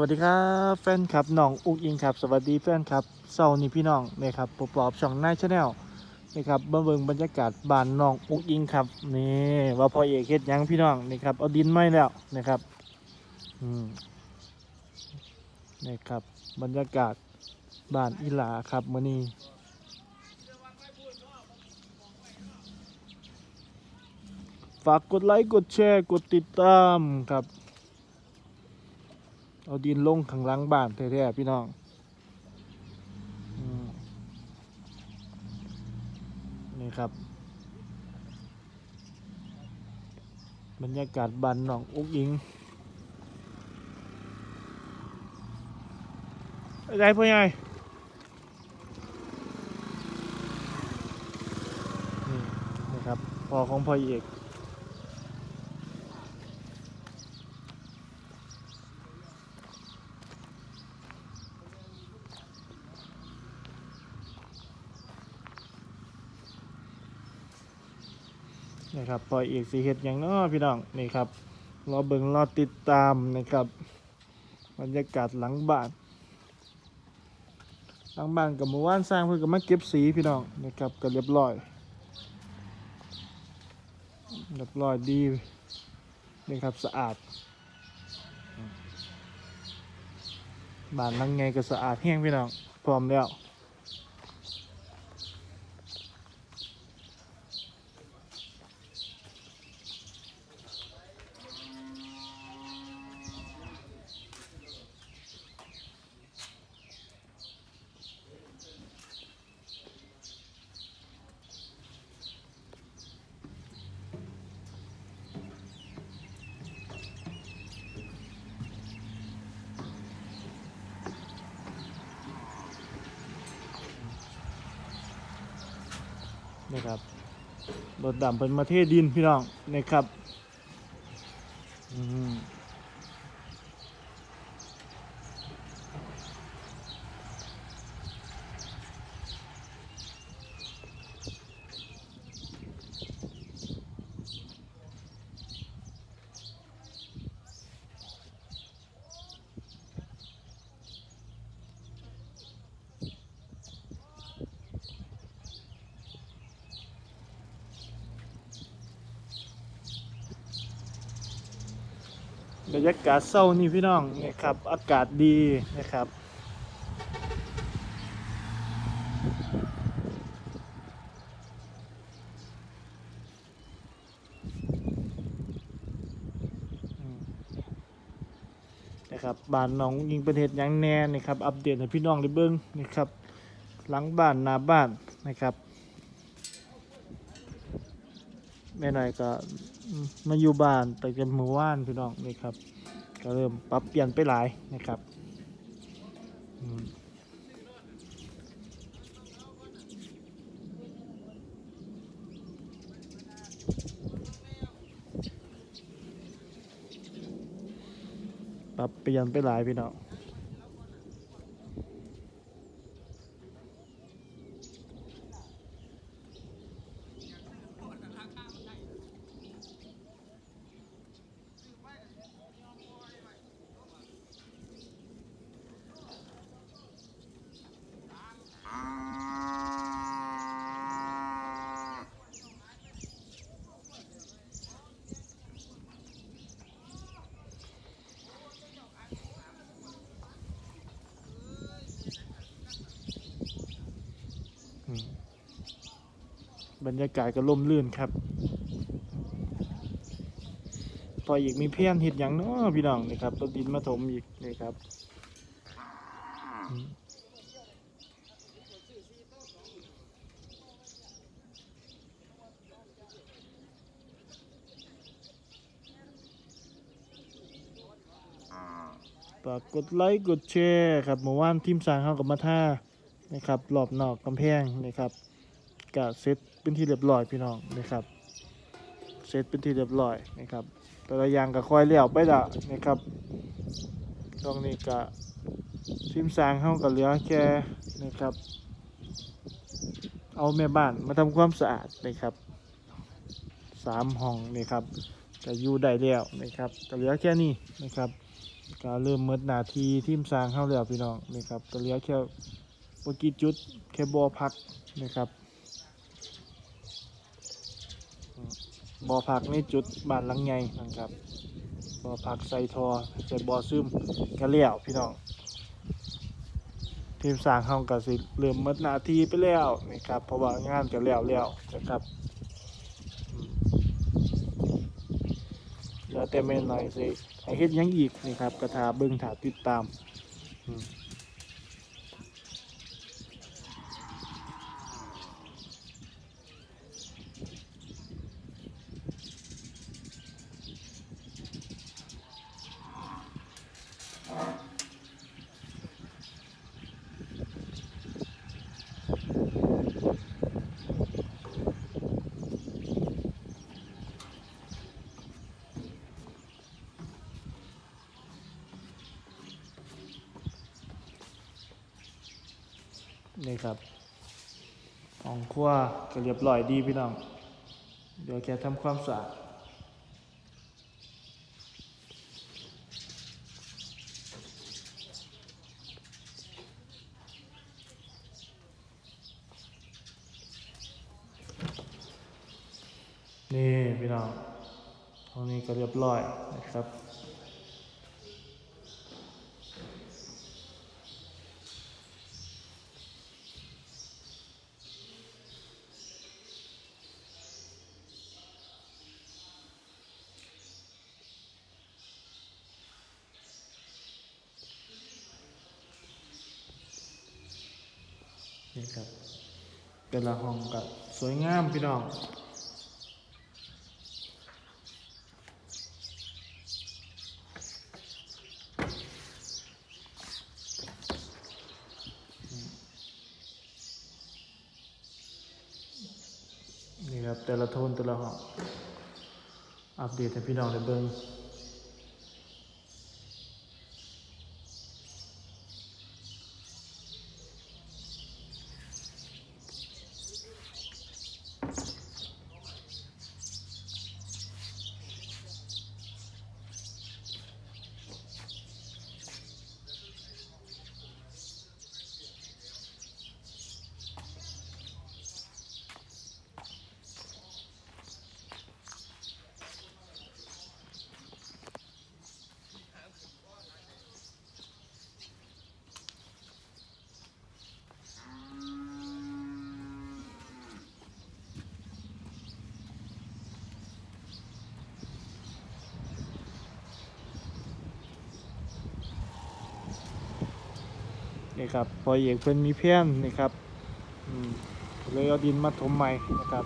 วัสดีครับแฟนคลับน้องอุกอิงครับ สวัสดีแฟนคลับเซานี่พี่น้องนะครับปปอบช่องนายชาแนลนะครับเบิ่งเบิงบรรยากาศบ้านน้องอุกอิงครับนี่ว่าพ่อเอกเฮ็ดยังพี่น้องนี่ครับเอาดินไม้แล้วนะครับอืมนี่ครับบรรยากาศบ้านอีหลาครับมื้อนี้ฝากกดไลค์กดแชร์กดติดตามครับ เอาดินลงข้างหลังบ้านแท้ๆพี่น้องนี่ครับ บรรยากาศบ้านนองอุกอิงอะไรพ่อใหญ่นี่นะครับพอของพ่อเอก นะครับปล่อยเอกสีเห็ดอย่างน้อพี่น้องนี่ครับรอเบิ่งรอติดตามนะครับบรรยากาศหลังบ้านหลังบ้านกับหมู่บ้านสร้างเพื่อกับมาเก็บสีพี่น้องนะครับก็เรียบร้อยเรียบร้อยดีนี่ครับสะอาดบ้านหลังไงก็สะอาดแห้งพี่น้องพร้อมแล้ว นะครับรถดำเป็นมาเทดินพี่น้องนะครับ อืม บรรยากาศเศร้านี่พี่น้องนะครับ อากาศดีนะครับ นะครับบ้านน้องยิงประเทศยังแน่นะครับ อัปเดตให้พี่น้องได้เบิ้งนะครับ หลังบ้านหน้าบ้านนะครับแม่หน่อยก็ มาอยู่บ้านแต่กันเมื่อวานพี่น้องนี่ครับ ก็เริ่มปรับเปลี่ยนไปหลายนะครับปรับเปลี่ยนไปหลายพี่น้อง บรรยากาศก็ล่มลื่นครับพออีกมีเพี้ยนเห็ดอย่างเนาะพี่น้องนี่ครับต้นดินมาถมอีกนี่ครับฝากกดไลค์กดแชร์ครับเมื่อวานทีมสางเขากับมาท่านะครับรอบนอกกำแพงนะครับ กะเซตเป็นที่เรียบร้อยพี่น้องนะครับเซตเป็นที่เรียบร้อยนะครับแต่ละอย่างก็ค่อยเลี้ยวไปละนะครับช่วงนี้กะทีมสร้างเข้ากับเหลือแค่นะครับ เอาแม่บ้านมาทำความสะอาดนะครับสามห้องนี่ครับจะอยู่ได้แล้วนะครับก็เหลือแค่นี้นะครับก็เริ่มเมิดหนาทีทีมสร้างเฮาแล้วพี่น้องนี่ครับก็เหลือแค่บ่กี่จุดแค่บอพักนะครับอืม บ่อพักในจุดบ้านหลังใหญ่นะครับบ่อพักใส่ทอใส่บ่อซึมก็แล้วพี่น้องทีมสร้างเฮาก็สิเริ่มมดหน้าที่ไปแล้วนะครับ เพราะว่างานก็แล้วแล้วนะครับอืมเหลือแต่แม่นหน่อยสิให้เฮ็ดยังอีกนี่ครับก็ท่าเบิ่งท่าติดตาม นี่ครับห้องครัวก็เรียบร้อยดีพี่น้อง เดี๋ยวแค่ทำความสะอาดนี่พี่น้องห้องนี้ก็เรียบร้อยนะครับ นี่ครับแต่ละห้องก็สวยงามพี่น้องนี่ครับแต่ละโทนแต่ละห้องอัปเดตให้พี่น้องได้เบิ่ง นี่ครับพอเอกเพิ่นมีเพี้ยนนี่ครับเลยเอาดินมาถมใหม่นะครับ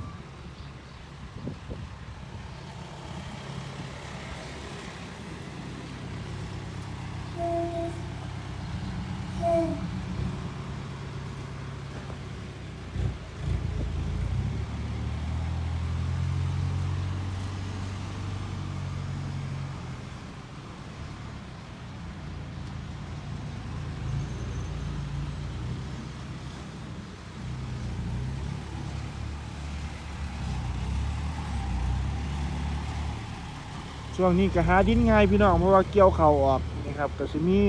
ช่วงนี้ก็หาดินง่ายพี่น้องเพราะว่าเกี่ยวเข่าออกนะครับก็สิมี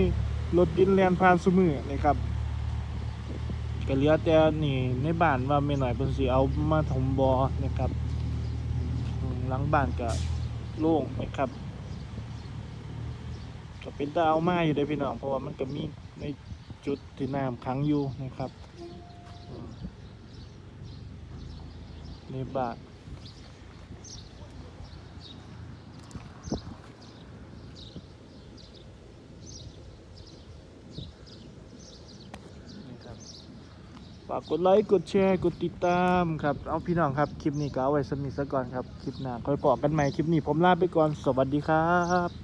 รถดินแลนผ่านซุมือนะครับก็เหลือแต่นี่ในบ้านว่าไม่หน่อยเพิ่นสิเอามาถมบ่อนะครับหลังบ้านก็โล่งนะครับก็เป็นตาเอามาอยู่เด้พี่น้องเพราะว่ามันก็มีในจุดที่น้ำขังอยู่นะครับในบ้านครับ ฝากกดไลค์กดแชร์กดติดตามครับ เอาพี่น้องครับ คลิปนี้ก็เอาไว้สมิสก่อนครับ คลิปหน้าค่อยบอกกันใหม่คลิปนี้ผมลาไปก่อน สวัสดีครับ